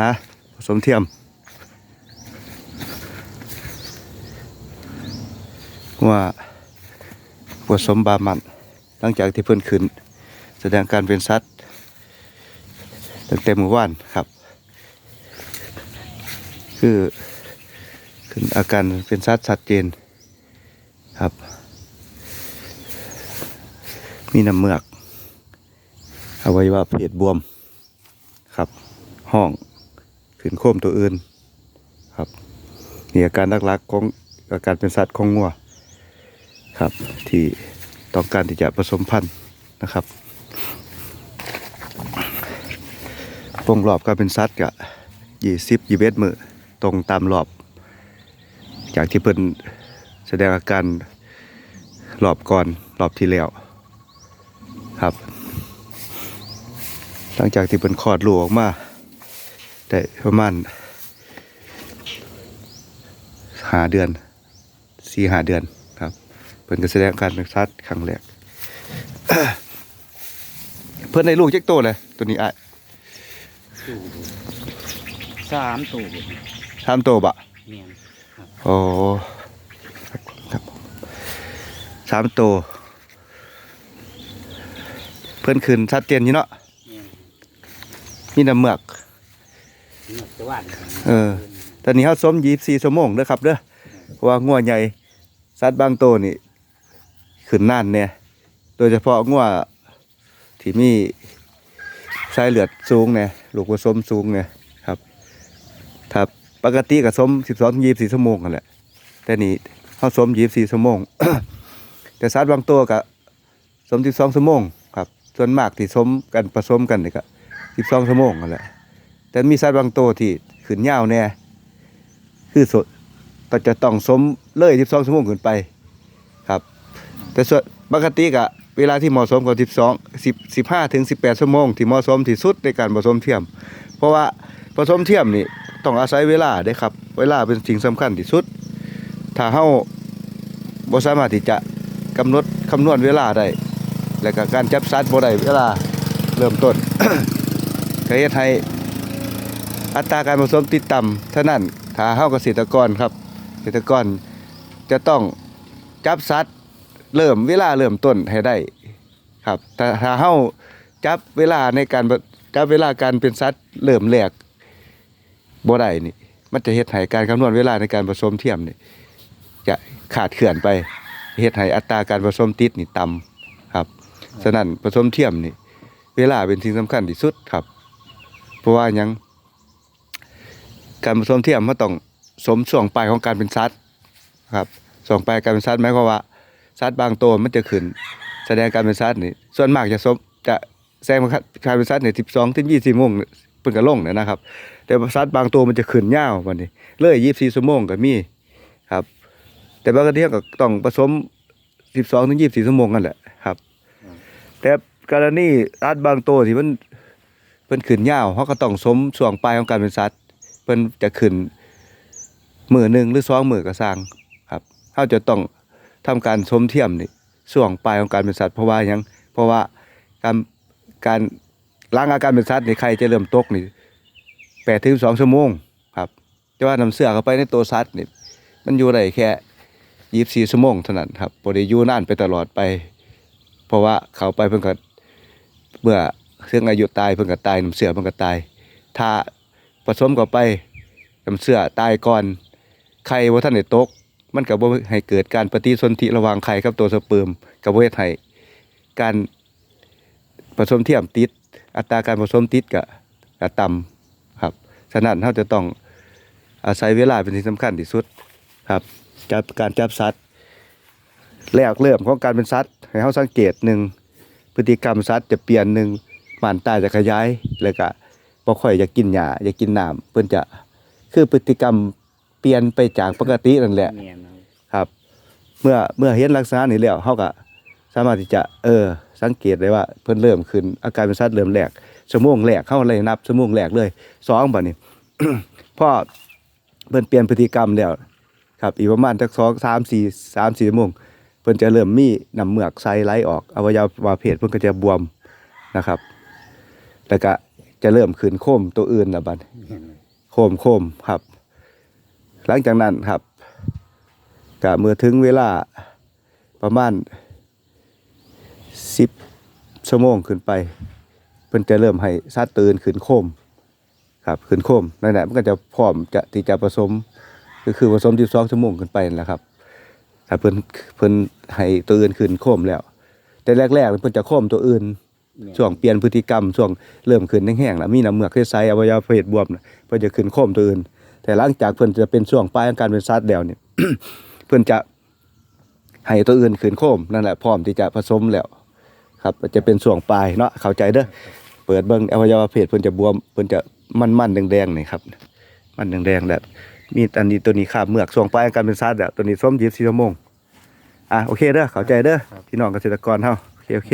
ฮะผสมเทียมว่าผสมบามันหลังจากที่เพิ่นขึ้น แสดงการเป็นสัตว์ตั้งแต่เมื่อวานครับ คือขึ้นอาการเป็นสัตว์ชัดเจนครับ มีน้ำเมือกอวัยวะเพศบวมครับ ห้องขึ้นโค้มตัวอื่นครับนี่อาการลักๆของอาการเป็นสัตว์ของงัวครับ ที่ต้องการที่จะผสมพันธุ์นะครับวงรอบการเป็นสัตว์กะยี่สิบยี่เบมือตรงตามรอบ จากที่เพิ่นแสดงอาการรอบก่อนรอบที่แล้วครับ หลังจากที่เพิ่นคลอดลูกออกมา ได้ประมาณหาเดือนสี่หาเดือนครับเพิ่นก็แสดงอาการเป็นสัตว์ครั้งแรกเพิ่นได้ลูกเจ๊กโตเลยตัวนี้อะสามตัวทำโตบะเมียนโอ้ครับผมสามตัวเพิ่นขึ้นชัดเจนอยู่เนาะเมียนมีน้ำเมือก หนวดตะวันเออตอนนี้เขาสมยีบสี่ชั่วโมงเด้อครับเด้อเพราะว่างัวใหญ่สัตว์บางตัวนี่ขึ้นน่านเนี่ยโดยเฉพาะงัวที่มีสายเลือดสูงเนี่ยลูกผสมสูงเนี่ยครับถ้าปกติก็สมสิบสองยีบสี่ชั่วโมงกันแหละแต่นี่เขาสมยีบสี่ชั่วโมง แต่สัตว์บางตัวก็สมสิบสองชั่วโมงครับ ส่วนมากที่สมกันผสมกันนี่ก็สิบสองชั่วโมงกันแหละ แต่มีสัตว์บางตัวที่ขึ้นยาวแน่คือสดก็จะต้องสมเลย12ชั่วโมงขึ้นไปครับ แต่ส่วนปกติกะเวลาที่เหมาะสมกับ12 10 15ถึง18ชั่วโมงที่เหมาะสมที่สุดในการผสมเทียม เพราะว่าผสมเทียมนี่ต้องอาศัยเวลาเด้ครับ เวลาเป็นสิ่งสำคัญที่สุด ถ้าเฮาบ่สามารถที่จะกำหนดคำนวณเวลาได้ แล้วก็การจับสัตว์บ่ได้เวลาเริ่มต้นก็เฮ็ดให้ อัตราการผสมติดต่ำเท่านั้นถ้าเฮาเกษตรกรครับ เกษตรกรจะต้องจับสัตว์เริ่มเวลาเริ่มต้นให้ได้ครับแต่ถ้าเฮาจับเวลาในการจับเวลาการเป็นสัตว์เริ่มแรกบ่ได้นี่ มันจะเฮ็ดให้การคำนวณเวลาในการผสมเทียมนี่จะขาดเขื่อนไปเฮ็ดให้อัตราการผสมติดนี่ต่ำครับฉะนั้นผสมเทียมนี่ เวลาเป็นสิ่งสำคัญที่สุดครับ เพราะว่ายัง การผสมเทียมมันต้องสมช่วงปลายของการเป็นสัตว์ครับช่วงปลายการเป็นสัตว์หมายความว่าสัตว์บางตัวมันจะขึ้น แสดงการเป็นสัตว์นี่ส่วนมากจะสมจะแสดงการเป็นสัตว์ใน12ถึง24ชั่วโมงเพิ่นก็ลงเนี่ยนะครับ แต่สัตว์บางตัวมันจะขึ้นยาวบัดนี้เลย24ชั่วโมงก็มีครับ แต่บางทีก็ต้องผสม12ถึง24ชั่วโมงนั่นแหละครับ แต่กรณีสัตว์บางตัวที่มันเพิ่นขึ้นยาวเขาก็ต้องสมช่วงปลายของการเป็นสัตว์ เพิ่นจะขึ้นมือหนึ่งหรือสองมือก็สร้างครับเขาจะต้องทำการสมเทียมนี่ช่วงปลายของการเป็นสัตว์เพราะว่ายังเพราะว่าการการล้างอาการเป็นสัตว์นี่ใครจะเริ่มตกนี่แปดถึงสองชั่วโมงครับแต่ว่าน้ำเสือเข้าไปในตัวสัตว์นี่มันอยู่ได้แค่ยี่สิบสี่ชั่วโมงเท่านั้นครับบ่ได้อยู่นานไปตลอดไป เพราะว่าเขาไปเพิ่นก็เมื่อเรื่องอายุตายเพิ่นก็ตายน้ำเสือเพิ่นก็ตาย ถ้า ผสมเข้าไปน้ำเชื่อตายก่อนไข่บ่ทันได้ตก มันก็บ่ให้เกิดการปฏิสนธิระหว่างไข่กับตัวสเปิร์มก็บ่เฮ็ดให้การผสมเทียมติด อัตราการผสมติดก็ก็ต่ำครับฉะนั้นเราจะต้องอาศัยเวลาเป็นสิ่งสำคัญที่สุดครับจับการจับสัตว์แรกเริ่มของการเป็นสัตว์ให้เฮาสังเกตหนึ่งพฤติกรรมสัตว์จะเปลี่ยนหนึ่งหมันตาจะขยายแล้วก็ บ่ค่อยอยากกินหญ้าอยากกินน้ำเพิ่นจะคือพฤติกรรมเปลี่ยนไปจากปกตินั่นแหละเมียนครับ เมื่อเมื่อเห็นลักษณะนี้แล้วเฮาก็สามารถที่จะเออ สังเกตได้ว่าเพิ่นเริ่มขึ้นอาการเป็นสัตว์เริ่มแรกชั่วโมงแรกเข้าเลยนับชั่วโมงแรกเลยสองบัดนี้ พอเพิ่นเปลี่ยนพฤติกรรมแล้ว ครับอีกประมาณสักสองสามสี่สามสี่ชั่วโมงเพิ่นจะเริ่มมีน้ำเหมือกใสไหลออกอวัยวะเพศเพิ่นก็จะบวมนะครับแล้วก็ จะเริ่มขึ้นโคมตัวอื่นแล้วบัดเห็นไหมโคมโคมครับ หลังจากนั้นครับก็เมื่อถึงเวลาประมาณสิบชั่วโมงขึ้นไปเพิ่นจะเริ่มให้สัตว์ตื่นขึ้นโคม ครับขึ้นโคมนั่นแหละมันก็จะพร้อมจะที่จะผสม ก็คือผสม12ชั่วโมงขึ้นไปนั่นแหละครับถ้าเพิ่นเพิ่นให้ตัวอื่นขึ้นโคมแล้ว แต่แรกๆเพิ่นจะโคมตัวอื่น ช่วงเปลี่ยนพฤติกรรมช่วงเริ่มขึ้นแห้งๆแล้วมีน้ำเมือกใสๆอวัยวะเพศบวมเพิ่นจะขึ้นโคมตัวอื่น แต่หลังจากเพิ่นจะเป็นช่วงปลายของการเป็นสัตว์แล้วเนี่ยเพิ่นจะให้ตัวอื่นขึ้นโคมนั่นแหละพร้อมที่จะผสมแล้วครับจะเป็นช่วงปลายเนาะเข้าใจเด้อเปิดเบิ่งอวัยวะเพศเพิ่นจะบวมเพิ่นจะมันๆแดงๆนี่ครับ มันแดงๆแบบมีอันนี้ตัวนี้คาบเมือกช่วงปลายของการเป็นสัตว์แล้วตัวนี้ส้ม24ชั่วโมงอะโอเคเด้อเข้าใจเด้อพี่น้องเกษตรกรเฮาโอเคโอเค